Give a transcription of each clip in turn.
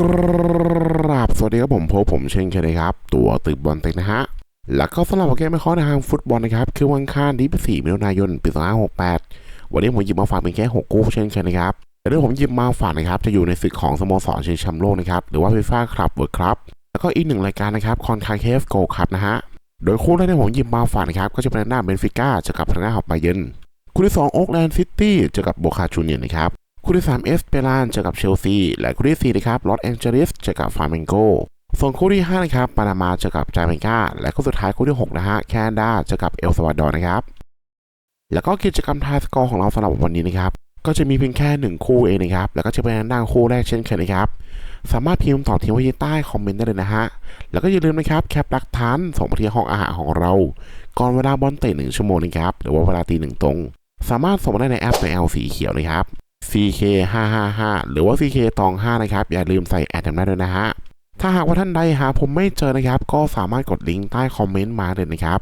กราบสวัสดีครับผมพบผมเช่นเคยนะครับ ตัวตึกบอลเต็กนะฮะ แล้วก็สำหรับโปรแกมไม่ข้อในทางฟุตบอลนะครับ คือวันอังคารที่4มิถุนายนปี2568 วันนี้ผมหยิบมาฝากเป็นแค่ 6 คู่เช่นเคยนะครับแต่ที่ผมหยิบมาฝากนะครับ จะอยู่ในศึกของสโมสรชิงแชมป์โลกนะครับ หรือว่าฟีฟ่าคลับเวิร์ดครับ แล้วก็อีกหนึ่งรายการนะครับคอนคาเคฟโกครับนะฮะ โดยคู่แรกที่ผมหยิบมาฝากนะครับ ก็จะเป็นหน้าเบนฟิก้าเจอกับทางหน้าของไบเยนคู่ที่2โอ๊กแลนด์ซิตี้เจอกับโบคาจูเนียนะครับ คู่ที่3เอสเปรานเจอกับเชลซี และคู่ที่4นะครับลอสแองเจลิสเจอกับฟาร์เมนโกส่วนคู่ที่5นะครับปานามาเจอกับจาเมกาและคู่สุดท้ายคู่ที่6นะฮะแคนาดาเจอกับเอลซาวาดอร์นะครับแล้วก็กิจกรรมทายสกอร์ของเราสำหรับวันนี้นะครับก็จะมีเพียงแค่หนึ่งคู่เองนะครับแล้วก็จะเป็นหน้าคู่แรกเช่นเคยนะครับสามารถพิมพ์ต่อทิ้งไว้ที่ใต้คอมเมนต์ได้เลยนะฮะแล้วก็อย่าลืมนะครับแคปหลักฐานส่งมาที่ห้องอาหารของเรา ก่อนเวลาบอลเตะหนึ่งชั่วโมงนะครับหรือว่าเวลาตีหนึ่งตรง สามารถส่งมาได้ในแอปใน L สีเขียวนะครับ CK 555หรือว่า CK ตอง5นะครับ อย่าลืมใส่แอดกันได้ด้วยนะฮะ ถ้าหากว่าท่านใดหาผมไม่เจอนะครับ ก็สามารถกดลิงก์ใต้คอมเมนต์มาเลยนะครับ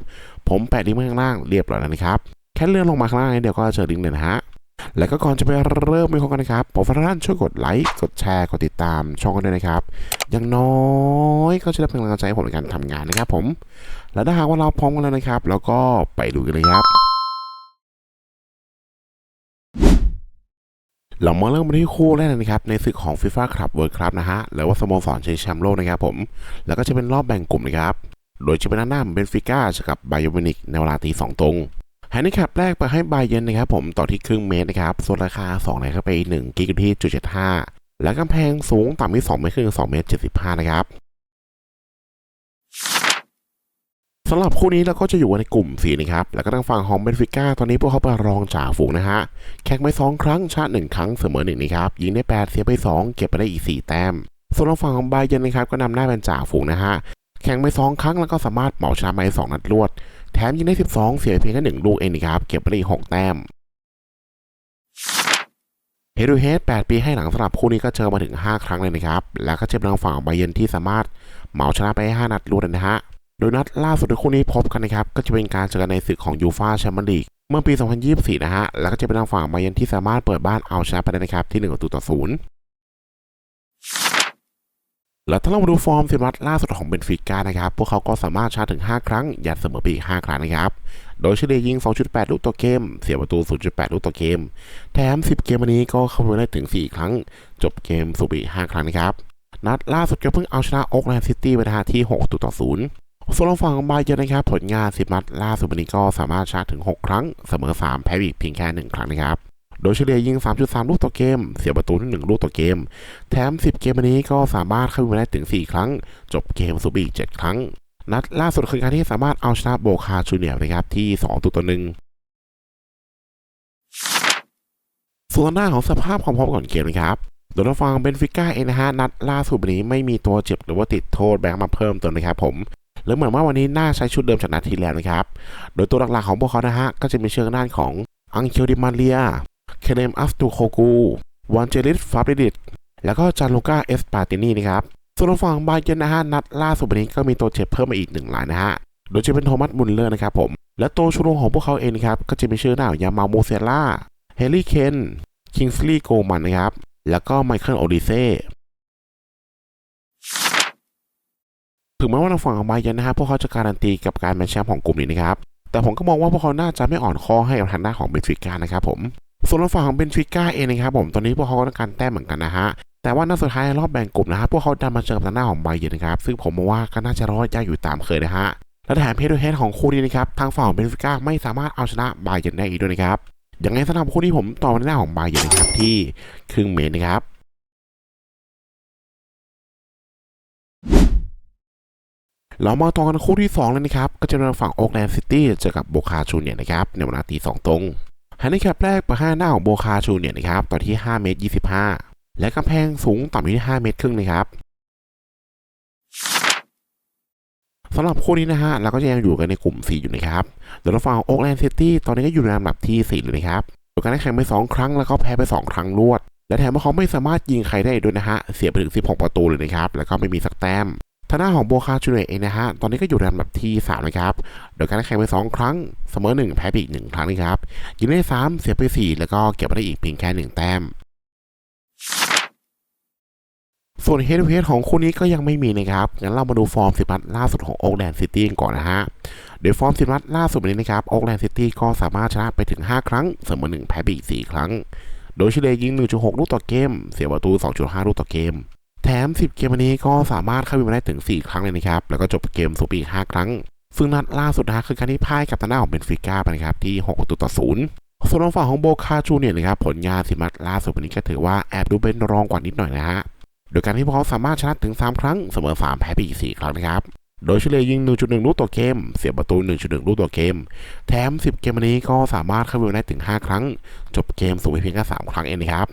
ผมแปะลิงก์ไว้ข้างล่างเรียบร้อยแล้วนะครับ แค่เลื่อนลงมาข้างล่างนิดเดี๋ยวก็เจอลิงก์เลยนะฮะ แล้วก็ก่อนจะไปเริ่มไม่คงกันนะครับผมฝากท่านช่วยกดไลค์ กดแชร์ กดติดตามช่องกันด้วยนะครับ อย่างน้อยก็จะได้เป็นกำลังใจให้ผมในการทำงานนะครับผม และถ้าหากว่าเราพร้อมกันแล้วนะครับแล้วก็ไปดูกันเลยครับ เรามาเริ่มกันที่คู่แรกนะครับในศึกของ FIFA Club World Cup นะฮะหรือว่าสโมสรชิงแชมป์โลกนะครับผม แล้วก็จะเป็นรอบแบ่งกลุ่มนะครับ โดยจะเป็นหน้าเบนฟิก้าจอกับไบโอเมนิกในเวลาตีสองตรงแฮนดิแคปแรกไปให้ไบเยนนะครับผมต่อที่ครึ่งเมตรนะครับส่วนราคา2เลเข้าไป 1 กิกที่จุดเจ็ดห้าและกำแพงสูงต่ำที่2เมตรครึ่ง2เมตร75นะครับ สำหรับคู่นี้เราก็จะอยู่ในกลุ่มสีนะครับ แล้วก็ทางฝั่งของเบนฟิก้าตอนนี้พวกเขาเป็นรองจ่าฝูงนะฮะ แข่งไปสองครั้งชาติหนึ่งครั้งเสมอหนึ่งนะครับ ยิงได้ 8 เสียไป 2 เก็บไปได้อีก 4 แต้ม ส่วนทางฝั่งของไบเยนนะครับก็นำหน้าเป็นจ่าฝูงนะฮะ แข่งไป 2 ครั้งแล้วก็สามารถเหมาชนะไปสองนัดรวด แถมยิงได้ 12 เสียเพียงแค่หนึ่งลูกเองนะครับ เก็บไปได้อีก6แต้มเฮดูเฮด8ปีให้หลังสำหรับคู่นี้ก็เจอมาถึง 5 ครั้งเลยนะครับ แล้วก็เจอทางฝั่งของไบเยนที่สามารถเหมาชนะไป5นัดรวดนะฮะ โดยนัดล่าสุดที่คู่นี้พบกันนะครับ ก็จะเป็นการเจอกันในศึกของยูฟาแชมเปี้ยนลีกเมื่อปี 2024 นะฮะ แล้วก็จะเป็นทางฝั่งไบเยนที่สามารถเปิดบ้านเอาชนะไปได้นะครับ ที่1ประตูต่อศูนย์แล้วถ้าเรามาดูฟอร์มสิบนัดล่าสุดของเบนฟิก้านะครับ พวกเขาก็สามารถชนะถึง 5 ครั้ง ยัดเสมอไปอีก 5 ครั้งนะครับ โดยเฉลี่ยยิง 2.8 ลูกต่อเกม เสียประตู 0.8 ลูกต่อเกม แถม 10 เกมวันนี้ก็เข้าไปได้ถึง 4 ครั้ง จบเกมสูบอีก5ครั้งนะครับ นัดล่าสุดก็เพิ่งเอาชนะโอ๊กแลนด์ซิตี้ไปนะฮะที่ 6 ต่อศูนย์ ส่วนทางฝั่งของไบเยร์นะครับ ผลงาน 10 นัดล่าสุดวันนี้ก็สามารถชนะถึง 6 ครั้ง เสมอ 3 แพ้อีกเพียงแค่ 1 ครั้งนะครับ โดยเฉลี่ยยิง 3.3 ลูกต่อเกม เสียประตูที่1ลูกต่อเกม แถม 10 เกมวันนี้ก็สามารถเข้าไปได้ถึง 4 ครั้ง จบเกมสูบอีก 7 ครั้ง นัดล่าสุดคือการที่สามารถเอาชนะโบคาจูเนียร์นะครับที่2ตัวต่อหนึ่งส่วนหน้าของสภาพความพร้อมก่อนเกมนะครับโดยทางฝั่งเบนฟิก้าเองนะฮะนัดล่าสุดวันนี้ไม่มีตัวเจ็บหรือว่าติดโทษแบงค์มาเพิ่มเติมนะครับผม แล้วเหมือนว่าวันนี้น่าใช้ชุดเดิมจากนัดทีแล้วนะครับ โดยตัวหลักๆของพวกเขานะฮะ ก็จะมีเชิงด้านของอังเคิลดิมาเลีย เคเนมอัฟตูโคกูวันเจลิสฟาบริดิตแล้วก็จานลูก้าเอสปาตินีนะครับส่วนฝั่งบาเยนนะฮะนัดล่าสุดวันนี้ก็มีตัวเจ็บเพิ่มมาอีกหนึ่งรายนะฮะ โดยจะเป็นโทมัสมุลเลอร์นะครับผม และตัวชูโรงของพวกเขาเองนะครับ ก็จะมีชื่อหน้ายามาโมเซล่า เฮลี่เคน คิงส์ลีย์โกมันนะครับ แล้วก็ไมเคิลโอดิเซ่ ถึงแม้ว่าทางฝั่งของไบเยนนะฮะพวกเขาจะการันตีกับการเป็นแชมป์ของกลุ่มนี้นะครับแต่ผมก็มองว่าพวกเขาน่าจะไม่อ่อนคอให้กับทางด้านของเบนฟิก้านะครับผมส่วนทางฝั่งของเบนฟิก้าเองนะครับผมตอนนี้พวกเขาต้องการแต้มเหมือนกันนะฮะแต่ว่านัดสุดท้ายในรอบแบ่งกลุ่มนะฮะพวกเขาดันมาเจอกับทางด้านของไบเยนนะครับซึ่งผมมองว่าก็น่าจะรอดยากอยู่ตามเคยนะฮะและแถมเพด้วยเฮดของคู่นี้นะครับทางฝั่งของเบนฟิก้าไม่สามารถเอาชนะไบเยนได้อีกด้วยนะครับอย่างไรสำหรับคู่นี้ผมต่อในหน้าของไบเยนนะครับที่ครึ่งเมตรนะครับ เรามาต่อกันคู่ที่2เลยนะครับ ก็จะเป็นฝั่งโอ๊กแลนด์ซิตี้เจอกับโบคาชูเนียนะครับ ในเวลาตีสองตรงฮันนี่แคปแรกไปห้าหน้าของโบคาชูเนียนะครับต่อที่5เมตร25 และกำแพงสูงต่ำอยู่ที่5เมตรครึ่งนะครับสำหรับคู่นี้นะฮะเราก็จะยังอยู่กันในกลุ่ม 4 อยู่นะครับโดยทางฝั่งโอ๊กแลนด์ซิตี้ตอนนี้ก็อยู่ในลำดับที่4เลยนะครับโดยการได้แข่งไป 2 ครั้งแล้วก็แพ้ไป 2 ครั้งรวด และแถมว่าเขาไม่สามารถยิงใครได้ด้วยนะฮะ เสียไปถึง 16 ประตูเลยนะครับ แล้วก็ไม่มีสักแต้ม ทางด้านของโบคาจูเนียเองนะฮะ ตอนนี้ก็อยู่ในลำดับที่ 3 นะครับ โดยการแข่งไป 2 ครั้ง เสมอ 1 แพ้ไปอีก 1 ครั้งนะครับ ยิงได้ 3 เสียไป 4 แล้วก็เก็บไปได้อีกเพียงแค่ 1 แต้ม ส่วนเฮดเ o ดของคู่นี้ก็ยังไม่มีนะครับ งั้นเรามาดูฟอร์มสิบนัดล่าสุดของโอ๊กแลนด์ซิตี้ก่อนนะฮะ โดยฟอร์มสิบนัดล่าสุดนี้นะครับ โอ๊กแลนด์ซิตี้ก็สามารถชนะไปถึง 5 ครั้ง เสมอ 1 แพ้ไปอีก 4 ครั้ง โดยเฉลี่ยยิง 1.6 ลูกต่อเกม เสียประตู 2.5 ลูกต่อเกม แถม 10 เกมวันนี้ก็สามารถเข้าไปได้ถึง 4 ครั้งเลยนะครับ แล้วก็จบเกมสูบอีก5ครั้ง ซึ่งนัดล่าสุดนะคือการที่พ่ายกับทางด้านของเบนฟิก้าไปนะครับที่6ประตูต่อ0ส่วนทางฝั่งของโบคาจูเนียนะครับผลงานสิบนัดล่าสุดวันนี้ก็ถือว่าแอบดูเป็นรองกว่านิดหน่อยนะฮะ โดยการที่พวกเขาสามารถชนะถึง 3 ครั้งเสมอ 3 แพ้ไปอีก4ครั้งนะครับ โดยเฉลี่ยยิง 1.1 ลูกต่อเกม เสียประตู 1.1 ลูกต่อเกม แถม 10 เกมวันนี้ก็สามารถเข้าไปได้ถึง 5 ครั้ง จบเกมสูงไปเพียงแค่3ครั้งเองนะครับ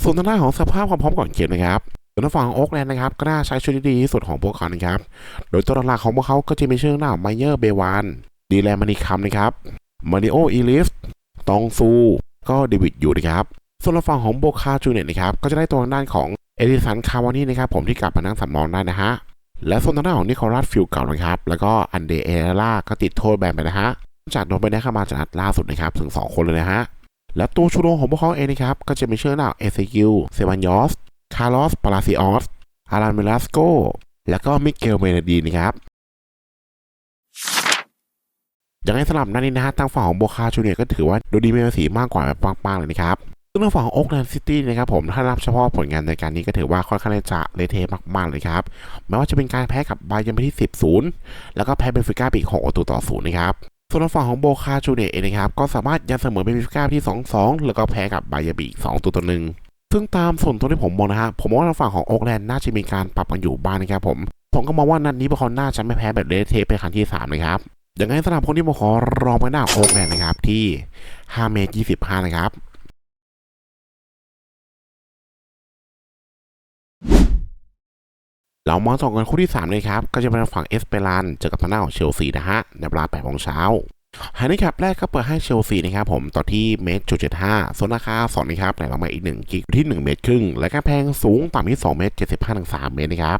ส่วนทางด้านของสภาพความพร้อมก่อนเกมนะครับส่วนทางฝั่งโอ๊กแลนด์นะครับก็น่าใช้ชุดที่ดีที่สุดของพวกเขานะครับ โดยตัวหลักของพวกเขาก็จะมีชื่อหน้าไมเยอร์เบวานดีแลมานิคัมนะครับมาริโออีลิสตองซู ก็เดวิดอยู่นะครับส่วนฝั่งของโบคาจูเนียร์นะครับก็จะได้ตัวทางด้านของเอดิสันคาวานี่นะครับผมที่กลับมานั่งสำรองได้นะฮะและส่วนทางด้านของนิโคลัสฟิลเก่านะครับแล้วก็อันเดเอรล่าก็ติดโทษแบนไปนะฮะจากโดนไปได้เข้ามาจากนัดล่าสุดนะครับถึง 2 คนเลยนะฮะ และตัวชูโรงของพวกเขาเองนะครับ ก็จะมีชื่อหน้าเอเซกิลเซบันยอส คาร์ลอส ปาลาซิออส อารันเมลาสโก แล้วก็มิเกลเมเนดีนะครับอย่างไรสำหรับนัดนี้นะฮะทางฝั่งของโบคาจูเนียก็ถือว่าดูดีมีภาษีมากกว่าแบบปังๆเลยนะครับซึ่งทางฝั่งโอ๊กแลนด์ซิตี้นะครับผมถ้านับเฉพาะผลงานในการนี้ก็ถือว่าค่อนข้างจะเละเทะมากๆเลยครับแม้ว่าจะเป็นการแพ้กับบาเยร์นไปที่ 10 0 แล้วก็แพ้เบนฟิก้าไปอีก6ประตูต่อ0นะครับ ส่วนฝั่งของโบคาจูเนียร์เองนะครับ ก็สามารถยันเสมอเบนฟิก้าที่ 2-2 แล้วก็แพ้กับบายร์นไปอีก2ตัวต่อหนึ่งซึ่งตามส่วนตัวที่ผมมองนะฮะผมว่าทางฝั่งของโอ๊กแลนด์น่าจะมีการปรับกันอยู่บ้างนะครับผมผมก็มองว่านัดนี้พวกเขาน่าจะไม่แพ้แบบเลเทะเป็นครั้งที่สามนะครับอย่างไรสำหรับคนที่มาขอรองไปหน้าโอ๊กแลนด์นะครับที่5เมตร25นะครับ เรามาต่อกันคู่ที่ 3 เลยครับ ก็จะเป็นฝั่งเอสเปรานเจอกับทางหน้าของเชลซีนะฮะ ในเวลา8โมงเช้าไฮนิคับแรกก็เปิดให้เชลซีนะครับผมต่อที่เมตรจุดเจ็ดห้าส่วนราคา2นะครับไหลลงมาอีก1กิกที่1เมตรครึ่ง และก็แพงสูงต่ำที่2เมตร75ถึง3เมตรนะครับ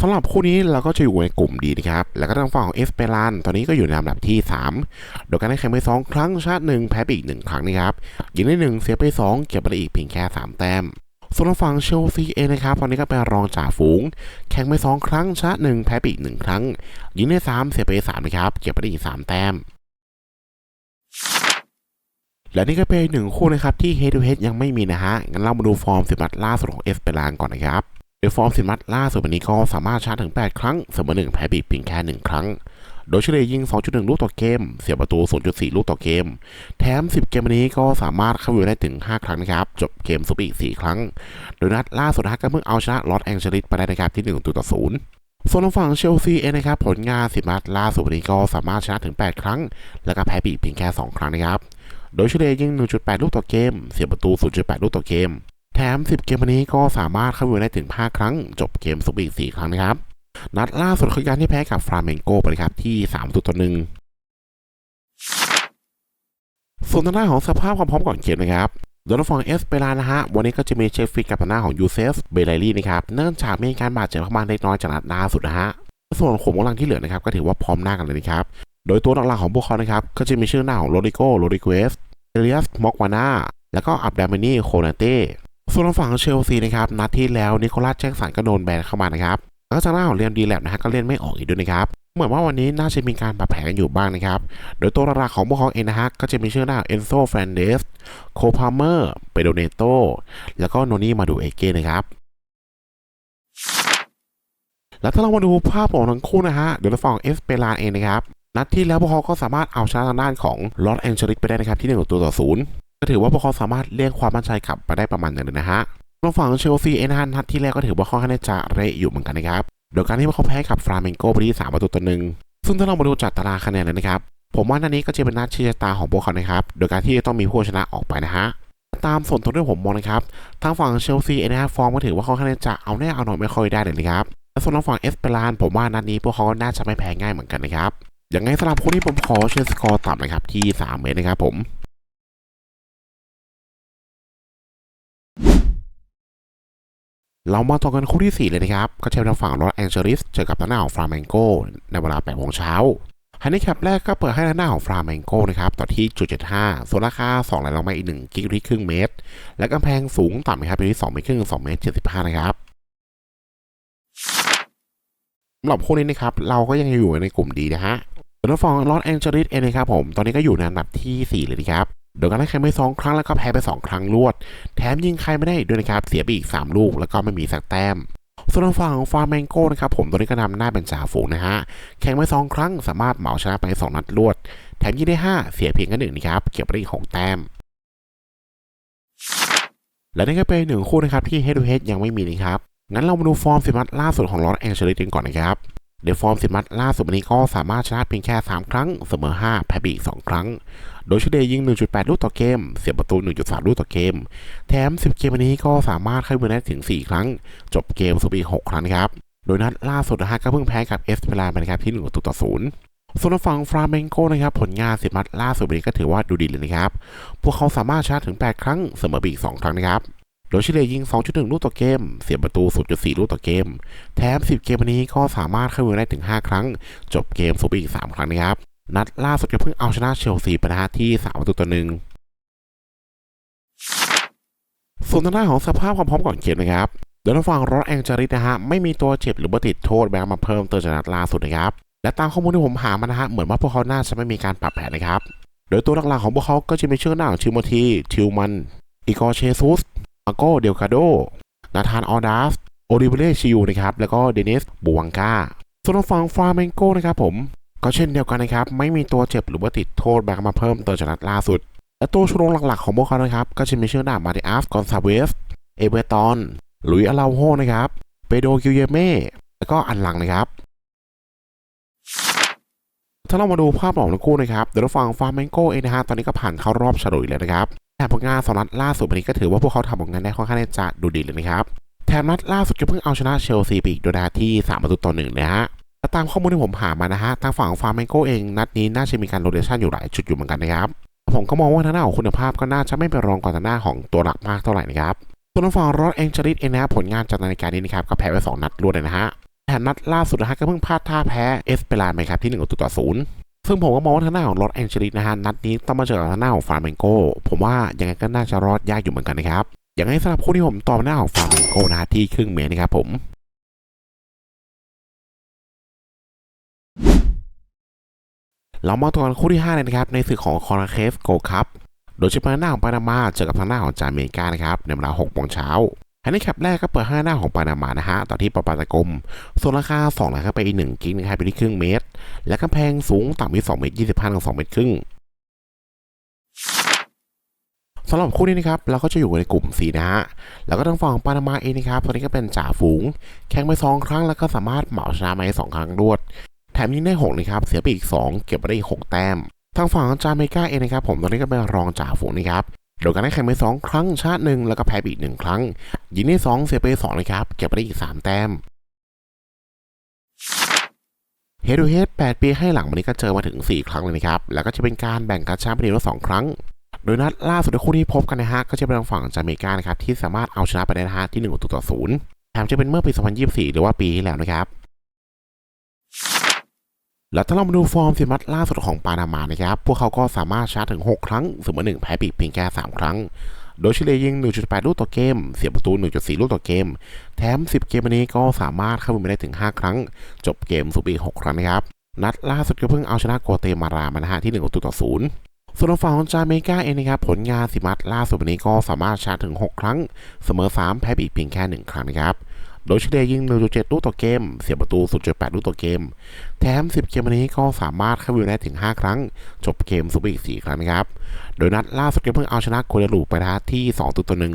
สำหรับคู่นี้เราก็จะอยู่ในกลุ่มดีนะครับ แล้วก็ทางฝั่งของเอสเปรานตอนนี้ก็อยู่ในอันดับที่ 3 โดยการได้แข่งไป 2 ครั้งชาติหนึ่งแพ้ไปอีก 1 ครั้งนะครับยิงได้ 1 เสียไป 2 เก็บไปอีกเพียงแค่ 3 แต้ม ส่วนทางฝั่งเชลซีเองนะครับตอนนี้ก็เป็นรองจ่าฝูง แข่งไป 2 ครั้งชาหนึ่งแพ้ไปอีก1ครั้ง ยิงได้ 3 เสียไป 3 นะครับ เก็บไปได้อีก 3 แต้มและนี่ก็เป็นหนึ่งคู่นะครับที่ Head to Head ยังไม่มีนะฮะ งั้นเรามาดูฟอร์มสิบนัดล่าสุดของเอสเปรานก่อนนะครับโดยฟอร์มสิบนัดล่าสุดวันนี้ก็สามารถชาร์จถึง 8 ครั้งเสมอ1แพ้บีกเพียงแค่ 1 ครั้ง โดยเฉลี่ยยิง 2.1 ลูกต่อเกม เสียประตู 0.4 ลูกต่อเกม แถม 10 เกมวันนี้ก็สามารถเข้าอยู่ได้ถึง 5 ครั้งนะครับ จบเกมซุปอีก 4 ครั้ง โดยนัดล่าสุดนะก็เพิ่งเอาชนะลอสแองเจลิสไปได้นะครับที่1ต่อ0ส่วนทางฝั่งเชลซีเองนะครับผลงานสิบนัดล่าสุดวันนี้ก็สามารถชนะถึง 8 ครั้ง แล้วก็แพ้บีกเพียงแค่ 2 ครั้งนะครับ โดยเฉลี่ยยิง 1.8 ลูกต่อเกม เสียประตู 0.8 ลูกต่อเกม แถม 10 เกมวันนี้ก็สามารถเข้าอยู่ได้ถึง 5 ครั้ง จบเกมสุบอีก 4 ครั้งนะครับ นัดล่าสุดคือการที่แพ้กับฟราเมนโกไปเลยครับที่3ตัวต่อหนึ่งส่วนทางด้านของสภาพความพร้อมก่อนเกมนะครับโดยทางฝั่งเอสเปรานะฮะ วันนี้ก็จะมีเชฟฟิกกับทางด้าของยูเซฟเบลไลลี่นะครับเนื่องจากมีการบาดเจ็บเข้ามาเล็กน้อยจากนัดล่าสุดนะฮะ ส่วนขุมกำลังที่เหลือนะครับ ก็ถือว่าพร้อมหน้ากันเลยนะครับ โดยตัวหลักๆของพวกเขานะครับ ก็จะมีชื่อหน้าของโรดิโกโรดิเกสเอเลียสมอกวาน่าแล้วก็อับดามินีโคนาเต้ส่วนฝั่งเชลซีนะครับนัดที่แล้วนิโคลัสแจ็คสันก็โดนแบนเข้ามานะครับ แล้วก็จากหน้าของเรียนดีแลบนะฮะก็เล่นไม่ออกอีกด้วยนะครับเหมือนว่าวันนี้น่าจะมีการปรับแผนกันอยู่บ้างนะครับ โดยตัวหลักๆของพวกเขาเองนะฮะก็จะมีชื่อหน้าเอนโซแฟรนเดสโคพาเมอร์เปโดเนโตแล้วก็โนนี่มาดูเอเก้นะครับแล้วถ้าเรามาดูภาพของทั้งคู่นะฮะเดี๋ยวเราฝั่งเอสเปรานเองนะครับนัดที่แล้วพวกเขาก็สามารถเอาชนะทางด้านของลอสแองเจลิสไปได้นะครับที่หนึ่งตัวต่อศูนย์ก็ถือว่าพวกเขาสามารถเรียกความมั่นใจกลับมาได้ประมาณหนึ่งเลยนะฮะ ทางฝั่งเชลซีเองนะฮะนัดที่แล้วก็ถือว่าค่อนข้างจะเละอยู่เหมือนกันนะครับ โดยการที่พวกเขาแพ้กับฟราเมนโกไปที่สามประตูต่อหนึ่งซึ่งถ้าเรามาดูจากตารางคะแนนเลยนะครับ ผมว่านัดนี้ก็จะเป็นนัดชี้ชะตาของพวกเขานะครับ โดยการที่จะต้องมีผู้ชนะออกไปนะฮะ ตามส่วนตัวที่ผมมองนะครับ ทางฝั่งเชลซีเองนะฮะฟอร์มก็ถือว่าค่อนข้างจะเอาแน่เอาหน่อยไม่ค่อยได้เลยนะครับและส่วนทางฝั่งเอสเปรานผมว่านัดนี้พวกเขาน่าจะไม่แพ้ง่ายเหมือนกันนะครับอย่างไงสำหรับคนที่ผมขอเชียร์สกอร์ต่ำนะครับที่ 3 เมตรนะครับผม เรามาต่อกันคู่ที่ 4 เลยนะครับ ก็เป็นทางฝั่งลอสแองเจลิสเจอกับทางหน้าของฟลาเมนโกในเวลา8โมงเช้าฮันนี่แคปแรกก็เปิดให้ด้านหน้าของฟราเมงโกนะครับต่อที่จุด75ส่วนราคา2แรงลงมาอีก1กิกอยู่ที่ครึ่งเมตร และกำแพงสูงต่ำนะครับอยู่ที่2เมตรครึ่ง2เมตร75 นะครับสำหรับคู่นี้นะครับเราก็ยังอยู่ในกลุ่มดีนะฮะส่วนฟองลอสแองเจลิสเองนะครับผมตอนนี้ก็อยู่ในอันดับที่ 4 เลยนะครับ โดยการได้แข่งไปสองครั้งแล้วก็แพ้ไป 2 ครั้งรวด แถมยิงใครไม่ได้อีกด้วยนะครับ เสียไปอีก 3 ลูกแล้วก็ไม่มีสักแต้ม ส่วนฝั่งของฟาร์แมงโก้นะครับผมตอนนี้ก็นำหน้าเป็นจ่าฝูงนะฮะ แข่งไปสองครั้งสามารถเหมาชนะไป 2 นัดรวด แถมยิงได้ 5 เสียเพียงแค่หนึ่งนะครับเก็บไปได้อีกหกแต้มและนี่ก็เป็นหนึ่งคู่นะครับที่ Head to Head ยังไม่มีนะครับงั้นเรามาดูฟอร์มสิบนัดล่าสุดของลอสแองเจลิสกันก่อนนะครับ เดฟอร์มสิบนัดล่าสุดวันนี้ก็สามารถชนะเพียงแค่ 3 ครั้ง เสมอ 5 แพ้ไปอีก2ครั้ง โดยเฉลี่ยยิง 1.8 ลูกต่อเกม เสียประตู 1.3 ลูกต่อเกม แถม 10 เกมวันนี้ก็สามารถเข้ามือได้ถึง 4 ครั้ง จบเกมสุดอีก6ครั้งครับ โดยนัดล่าสุดนะฮะก็เพิ่งแพ้กับเอสเปรานไปนะครับที่1ประตูต่อ0ส่วนฝั่งฟราเมงโกนะครับผลงานสิบนัดล่าสุดวันนี้ก็ถือว่าดูดีเลยนะครับ พวกเขาสามารถชนะถึง 8 ครั้งเสมอไปอีก2ครั้งนะครับ โดยเลยยิง 2.1 ลูกต่อเกม เสียประตู 0.4 ลูกต่อเกม แถม 10 เกมวันนี้ก็สามารถเข้ามือได้ถึง 5 ครั้ง จบเกมสุดอีก 3 ครั้งนะครับ นัดล่าสุดก็เพิ่งเอาชนะเชลซีไปนะฮะที่ 3 ประตูต่อหนึ่งส่วนทางด้านของสภาพความพร้อมก่อนเกมนะครับโดยทางฝั่งรถแองเจลิสนะฮะไม่มีตัวเจ็บหรือว่าติดโทษแบงมาเพิ่มเติมจากนัดล่าสุดนะครับและตามข้อมูลที่ผมหามานะฮะเหมือนว่าพวกเขาน่าจะไม่มีการปรับแผนนะครับโดยตัวหลักๆของพวกเขาก็จะมีชื่อหน้าของชิโมธีทิวมัน อีกอเชซุส มาโกเดลกาโด นาธานออดัส โอลิเวเล่ชิวนะครับ แล้วก็เดนิสบูวังกาส่วนฝั่งฟาร์เมงโกนะครับผม ก็เช่นเดียวกันนะครับ ไม่มีตัวเจ็บหรือว่าติดโทษแบงมาเพิ่มติมจากนัดล่าสุด และตัวชูโรงหลักๆของพวกเขานะครับ ก็จะมีชื่อหน้ามาติอัสกอนซาเวส เอเบตอนลุยอาราโฮนะครับ เปโดกิเยเม่ แล้วก็อันหลังนะครับถ้าเรามาดูภาพรวมทั้งคู่นะครับ เดี๋ยวเราฟังฟาร์เมงโกเองนะฮะ ตอนนี้ก็ผ่านเข้ารอบฉลุยแล้วนะครับ แต่ผลงานสองนัดล่าสุดวันนี้ก็ถือว่าพวกเขาทำผลงานได้ค่อนข้างจะดูดีเลยนะครับแถมนัดล่าสุดก็เพิ่งเอาชนะเชลซีไปอีกโดยนะที่3ประตูต่อหนึ่งนะฮะและตามข้อมูลที่ผมหามานะฮะทางฝั่งฟาร์เมงโกเองนัดนี้น่าจะมีการโรเตชันอยู่หลายจุดอยู่เหมือนกันนะครับผมก็มองว่าทางหน้าของคุณภาพก็น่าจะไม่ไปรองกว่าทางหน้าของตัวหลักมากเท่าไหร่นะครับส่วนทางฝั่งรอดแองจลิสเองนะผลงานจากนาฬิกานี้นะครับก็แพ้ไปสองนัดรวดเลยนะฮะแถมนัดล่าสุดนะฮะก็เพิ่งพลาดท่าแพ้เอสเปรานไปครับที่1ประตูต่อศูนย์ ซึ่งผมก็มองว่าทางหน้าของลอสแองเจลิสนะฮะนัดนี้ต้องมาเจอกับทางหน้าของฟาร์เมงโกผมว่ายังไงก็น่าจะรอดยากอยู่เหมือนกันนะครับอย่างไรสำหรับคู่ที่ผมตอบหน้าของฟาร์เมงโกนะฮะที่ครึ่งเมตรนะครับผมเรามาตัวกันคู่ที่5เลยนะครับในศึกของคอร์เคฟโกคัพโดยเฉพาะหน้าของปานามาเจอกับทางหน้าของจาเมกานะครับในเวลา6โมงเช้า ฮันนี่แคปแรกก็เปิดห้หน้าของปานามานะฮะ ต่อที่ปาปาตะกมส่วนราคา2นะครับไปอีก1กิกนะครับไปที่ครึ่งเมตร และกำแพงสูงต่ำที่2เมตร25ถึง2เมตรครึ่งสำหรับคู่นี้นะครับเราก็จะอยู่ในกลุ่ม C นะฮะแล้วก็ทางฝั่งปานามาเองนะครับตอนนี้ก็เป็นจ่าฝูง แข่งไปสองครั้งแล้วก็สามารถเหมาชนะมาได้สองครั้งรวด แถมยิงได้6นะครับเสียไปอีก2เก็บมาได้อีก6แต้มทางฝั่งจาเมกาเองนะครับผมตอนนี้ก็เป็นรองจ่าฝูงนะครับ โดยการได้แข่งไป 2 ครั้งชาติหนึ่งแล้วก็แพ้ไปอีกหนึ่งครั้ง ยิงได้ 2 เสียไป2นะครับ เก็บมาได้อีก 3 แต้มเฮดูเฮด8ปีให้หลังวันนี้ก็เจอมาถึง 4 ครั้งเลยนะครับ แล้วก็จะเป็นการแบ่งการชนะไปทีละสองครั้ง โดยนัดล่าสุดในคู่ที่พบกันนะฮะก็จะเป็นทางฝั่งจาเมกานะครับที่สามารถเอาชนะไปได้นะฮะที่1ตูต่อศูนย์แถมจะเป็นเมื่อปี 2024 หรือว่าปีที่แล้วนะครับ แล้วถ้าเรามาดูฟอร์มสิมัดล่าสุดของปานามานะครับ พวกเขาก็สามารถชาร์จถึง 6 ครั้งเสมอ1แพ้ปีกเพียงแค่3 ครั้ง โดยเฉลี่ยยิง 1.8 ลูกต่อเกม เสียประตู 1.4 ลูกต่อเกม แถม 10 เกมวันนี้ก็สามารถเข้าไปได้ถึง 5 ครั้ง จบเกมสุปี6ครั้งนะครับ นัดล่าสุดก็เพิ่งเอาชนะโกเตมารามานะฮะที่1ประตูต่อ0ส่วนฝั่งของจาเมกาเองนะครับผลงานสิมัดล่าสุดวันนี้ก็สามารถชาร์จถึง 6 ครั้ง เสมอ 3 แพ้ปีกเพียงแค่ 1 ครั้งนะครับ โดยเฉลี่ยยิง 1.7 ลูกต่อเกม เสียประตู 0.8 ลูกต่อเกม แถม 10 เกมวันนี้ก็สามารถเข้าไปได้ถึง 5 ครั้ง จบเกมสุปอร์อีก 4 ครั้งนะครับ โดยนัดล่าสุดก็เพิ่งเอาชนะโคเรลูไปนะที่ 2 ตัวต่อหนึ่ง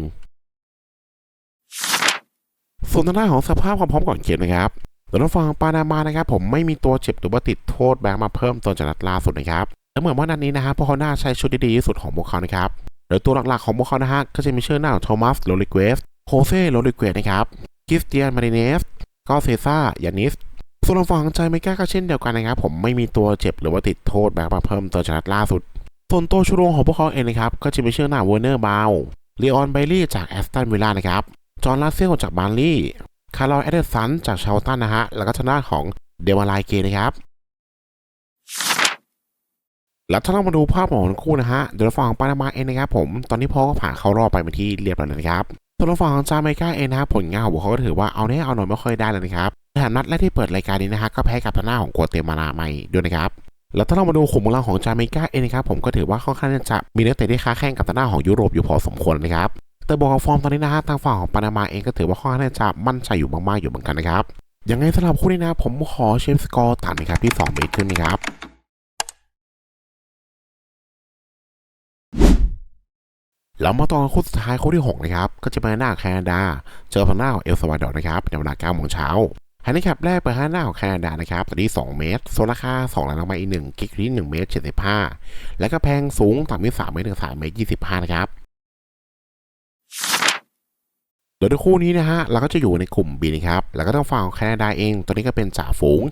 ส่วนทางด้านของสภาพความพร้อมก่อนเกมนะครับโดยทางฝั่งปานามานะครับ ผมไม่มีตัวเจ็บหรือว่าติดโทษแบงค์มาเพิ่มตอนจากนัดล่าสุดนะครับและเหมือนว่านัดนี้นะฮะพวกเขาน่าใช้ชุดที่ดีที่สุดของพวกเขานะครับโดยตัวหลักๆของพวกเขานะฮะก็จะมีชื่อหน้าของโทมัสโรลิเกสโคเซ่โรลิเกสนะครับ คริสเตียนมาริเนสก็เซซ่ายานิสส่วนทางฝั่งใจไม่กล้าก็เช่นเดียวกันนะครับผมไม่มีตัวเจ็บหรือว่าติดโทษแบบมาเพิ่มตัวชนะล่าสุดส่วนตัวชูโรงของพวกเขาเองนะครับก็จะมีชื่อหน้าเวอร์เนอร์บาวลีออนไบลี่จากแอสตันวิลล่านะครับจอห์นลาเซลจากบาร์ลี่คาร์ลแอดเดอร์สันจากเชลตันนะฮะแล้วก็ทางด้านของเดวาไลเกนะครับแล้วถ้าเรามาดูภาพของคู่นะฮะเดี๋ยวฝั่งปานามาเองนะครับผมตอนนี้พ่อก็ผ่านเข้ารอบไปเป็นที่เรียบร้อยนะครับ ส่วนฝั่งของจาเมกาเองนะครับผลงานของพวกเขาก็ถือว่าเอาแน่เอาหน่อยไม่ค่อยได้เลยนะครับแถมนัดแรกที่เปิดรายการนี้นะฮะก็แพ้กับทางหน้าของกัวเตมาลาใหม่ด้วยนะครับแล้วถ้าเรามาดูขุมกำลังของจาเมกาเองนะครับผมก็ถือว่าค่อนข้างจะมีนักเตะที่ค้าแข่งกับทางหน้าของยุโรปอยู่พอสมควรนะครับแต่บอกฟอร์มตอนนี้นะฮะทางฝั่งของปานามาเองก็ถือว่าค่อนข้างจะมั่นใจอยู่มากๆอยู่เหมือนกันนะครับยังไงสำหรับคู่นี้นะผมขอเชฟสกอร์ต่ำนะครับที่2เมตรขึ้นนะครับ แล้วมาต่อนคู่สุดท้ายคู่ที่ 6 นะครับ ก็จะเป็นหน้าแคนาดา เจอทางหน้าเอลซาวาดอร์นะครับในเวลา9โมงเช้าแฮนดิแคปแรกเปิดห้าหน้าของแคนาดานะครับตัวที่ 2 เมตร โซนราคา2ล้านลงมาอีก1กิกที่1เมตร 75 แล้วก็แพงสูงต่ำที่3เมตรถึง3เมตร 25 นะครับโดยในคู่นี้นะฮะเราก็จะอยู่ในกลุ่ม B นะครับ แล้วก็ต้องฝั่งของแคนาดาเอง ตัวนี้ก็เป็นจ่าฝูง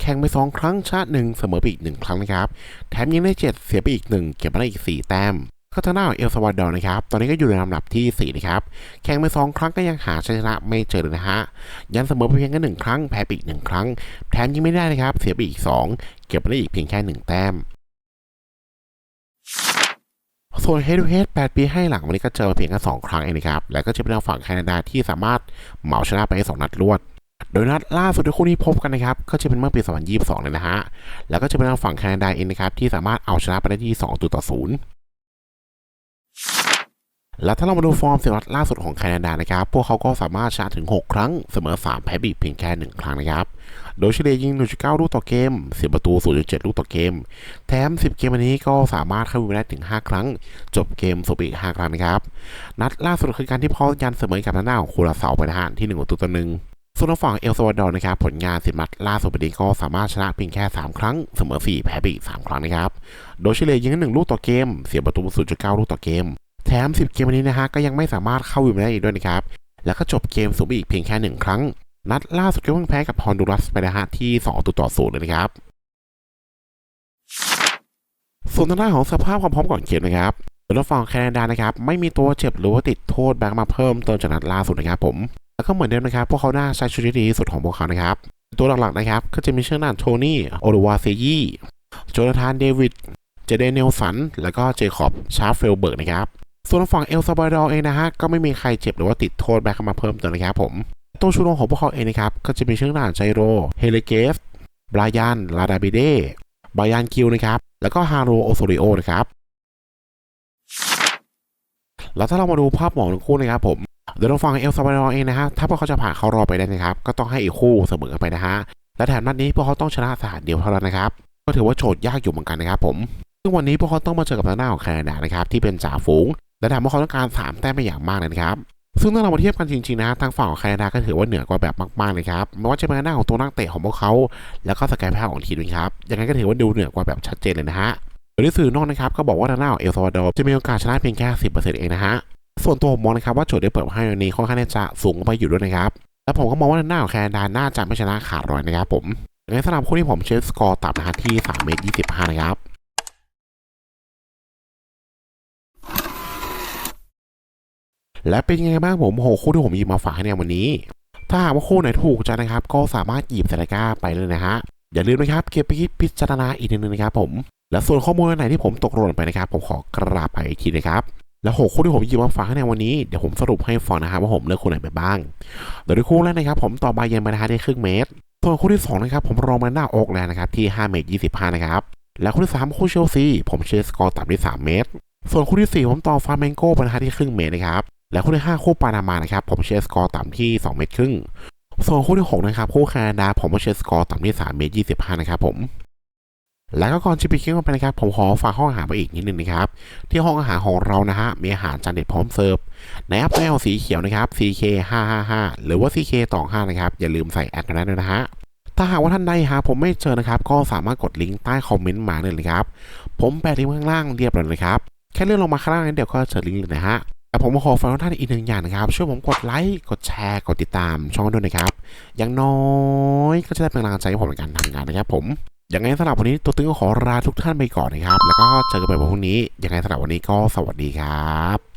แข่งไป 2 ครั้งชาติหนึ่งเสมอไปอีก 1 ครั้งนะครับ แถมยิงได้ 7 เสียไปอีก 1 เก็บมาได้อีก 4 แต้ม ก็ทางหน้าเอลซาวาดอร์นะครับ ตอนนี้ก็อยู่ในลำดับที่ 4 นะครับ แข่งไป 2 ครั้งก็ยังหาชัยชนะไม่เจอเลยนะฮะ ยันเสมอไปเพียงแค่หนึ่งครั้ง แพ้ไปอีกหนึ่งครั้ง แถมยิงไม่ได้นะครับ เสียไปอีก 2 เก็บมาได้อีกเพียงแค่ 1 แต้มส่วน Head to Head 8ปีให้หลังวันนี้ก็เจอเพียงแค่2ครั้งเองนะครับ แล้วก็จะเป็นทางฝั่งแคนาดาที่สามารถเหมาชนะไปได้2นัดรวดโดยนัดล่าสุดที่คู่นี้พบกันนะครับ ก็จะเป็นเมื่อปี 2022 เลยนะฮะ แล้วก็จะเป็นทางฝั่งแคนาดาเองนะครับที่สามารถเอาชนะไปได้ที่ 2 ต่อ 0 แล้วถ้าเรามาดูฟอร์มเสียวัดล่าสุดของแคนาดานะครับ พวกเขาก็สามารถชนะถึง 6 ครั้ง เสมอ 3 แพ้บีเพียงแค่ 1 ครั้งนะครับ โดยเฉลี่ยยิง 1.9 ลูกต่อเกม เสียประตู 0.7 ลูกต่อเกม แถม 10 เกมวันนี้ก็สามารถเข้าวินได้ถึง 5 ครั้ง จบเกมสบอีก 5 ครั้งนะครับ นัดล่าสุดคือการที่พอยันเสมอกับทางหน้าของคูราเซาไปนะฮะที่1ประตูต่อหนึ่งส่วนฝั่งเอลซาวาดอร์นะครับผลงานสิบนัดล่าสุดปีนี้ก็สามารถชนะเพียงแค่ 3 ครั้ง เสมอ 4 แพ้ไปอีก 3 ครั้งนะครับ โดยเฉลี่ยยิง1ลูกต่อเกม เสียประตู 0.9 ลูกต่อเกม แถม 10 เกมวันนี้นะฮะก็ยังไม่สามารถเข้าวินได้อีกด้วยนะครับ แล้วก็จบเกมสูงอีกเพียงแค่ 1 ครั้ง นัดล่าสุดก็เพิ่งแพ้กับฮอนดูรัสไปนะฮะที่2ตัวต่อศูนย์เลยนะครับส่วนทางด้านของสภาพความพร้อมก่อนเกมนะครับโดยฝั่งแคนาดานะครับไม่มีตัวเจ็บหรือว่าติดโทษแบงค์มาเพิ่มเติมจากนัดล่าสุดนะครับผม แล้วก็เหมือนเดิมนะครับ พวกเขาน่าใช้ชุดที่ดีที่สุดของพวกเขานะครับ ตัวหลักๆนะครับ ก็จะมีเชื่อน้าโทนี่โอลวาเซยี่โจนาธานเดวิด เจเดนเนลสัน แล้วก็เจคอบชาร์ฟเฟลเบิร์กนะครับ ส่วนฝั่งเอลซาบาดอร์เองนะฮะก็ไม่มีใครเจ็บหรือว่าติดโทษแบงค์มาเพิ่มเติมนะครับผมตัวชูโรงของพวกเขาเองนะครับก็จะมีเชื่อหน้าไจโร เฮเลเกฟบรายัน ลาดาบิเดบรายันคิวนะครับ แล้วก็ฮาโรโอโซริโอนะครับ แล้วถ้าเรามาดูภาพหมองทั้งคู่นะครับผม เดี๋ยวเราฟังเอลซาบาดอร์เองนะฮะ ถ้าพวกเขาจะผ่านเข้ารอบไปได้นะครับ ก็ต้องให้อีกคู่เสมอไปนะฮะ และแถมนัดนี้พวกเขาต้องชนะสถานเดียวเท่านั้นนะครับ ก็ถือว่าโจทย์ยากอยู่เหมือนกันนะครับผม ซึ่งวันนี้พวกเขาต้องมาเจอกับทางหน้าของแคนาดานะครับที่เป็นจ่าฝูง และแถมว่าเขาต้องการสามแต้มไปอย่างมากเลยนะครับซึ่งถ้าเรามาเทียบกันจริงๆนะทางฝั่งของแคนาดาก็ถือว่าเหนือกว่าแบบมากๆเลยครับไม่ว่าจะเป็นหน้าของตัวนักเตะของพวกเขาแล้วก็สกายแพทของทีมครับยังไงก็ถือว่าดูเหนือกว่าแบบชัดเจนเลยนะฮะโดยที่สื่อนอกนะครับก็บอกว่าทางหน้าของเอลซาวาดอร์จะมีโอกาสชนะเพียงแค่10%เองนะฮะส่วนตัวผมมองนะครับว่าโจทย์ที่เปิดให้วันนี้ค่อนข้างจะสูงไปอยู่ด้วยนะครับและผมก็มองว่าหน้าของแคนาดาน่าจะไม่ชนะขาดรอยนะครับผมในสนามคู่ที่ผมเช็คสกอร์ต่ำนะฮะที่3เมตร25นะครับ และเป็นยังไงบ้างผมโหคู่ที่ผมหยิบมาฝากในวันนี้ ถ้าหากว่าคู่ไหนถูกใจนะครับ ก็สามารถหยิบใส่ตะกร้าไปเลยนะฮะอย่าลืมนะครับเก็บไปคิดพิจารณาอีกนิดนึงนะครับผมและส่วนข้อมูลไหนที่ผมตกหล่นไปนะครับ ผมขอกราบไปอีกทีนะครับและหกคู่ที่ผมหยิบมาฝากในวันนี้เดี๋ยวผมสรุปให้ฟังนะครับว่าผมเลือกคู่ไหนไปบ้างโดยคู่แรกนะครับ ผมต่อบาเยนมานะฮะได้ครึ่งเมตรส่วนคู่ที่สองนะครับผมรองมาหน้าอกแลนด์นะครับที่ 5 เมตร 25 นะครับและคู่ที่สามคู่เชลซีผมเชียร์สกอร์ต่ำที่ 3 เมตร ส่วนคู่ที่สี่ผมต่อฟาร์เมนโก้มานะฮะที่ครึ่งเมตรนะครับ และคู่ที่5คู่ปานามานะครับผมเชียร์สกอร์ต่ำที่ 2 เมตรครึ่งส่วนคู่ที่6นะครับคู่แคนาดาผมเชียร์สกอร์ต่ำที่ 3 เมตร 25 นะครับผมแล้วก็ก่อนจะไปคลิปกันไปนะครับ ผมขอฝากห้องอาหารไปอีกนิดนึงนะครับ ที่ห้องอาหารของเรานะฮะมีอาหารจานเด็ดพร้อมเสิร์ฟในแอปแอลสีเขียวนะครับ CK 555หรือว่า CK 25นะครับ อย่าลืมใส่แอดกันได้ด้วยนะฮะถ้าหากว่าท่านใดหาผมไม่เจอนะครับ ก็สามารถกดลิงก์ใต้คอมเมนต์มาเลยนะครับ ผมแปะลิงก์ข้างล่างเรียบร้อยเลยครับ แค่เลื่อนลงมาข้างล่างนั้นเดี๋ยวก็เจอลิงก์เลยนะฮะ แต่ผมขอฝากทุกท่านอีกหนึ่งอย่างนะครับ ช่วยผมกดไลค์ กดแชร์ กดติดตามช่องด้วยนะครับ อย่างน้อยก็จะได้เป็นกำลังใจให้ผมในการทำงานนะครับผมยังไงสำหรับวันนี้ตัวตึงก็ขอลาทุกท่านไปก่อนนะครับ แล้วก็เจอกันใหม่วันพรุ่งนี้ ยังไงสำหรับวันนี้ก็สวัสดีครับ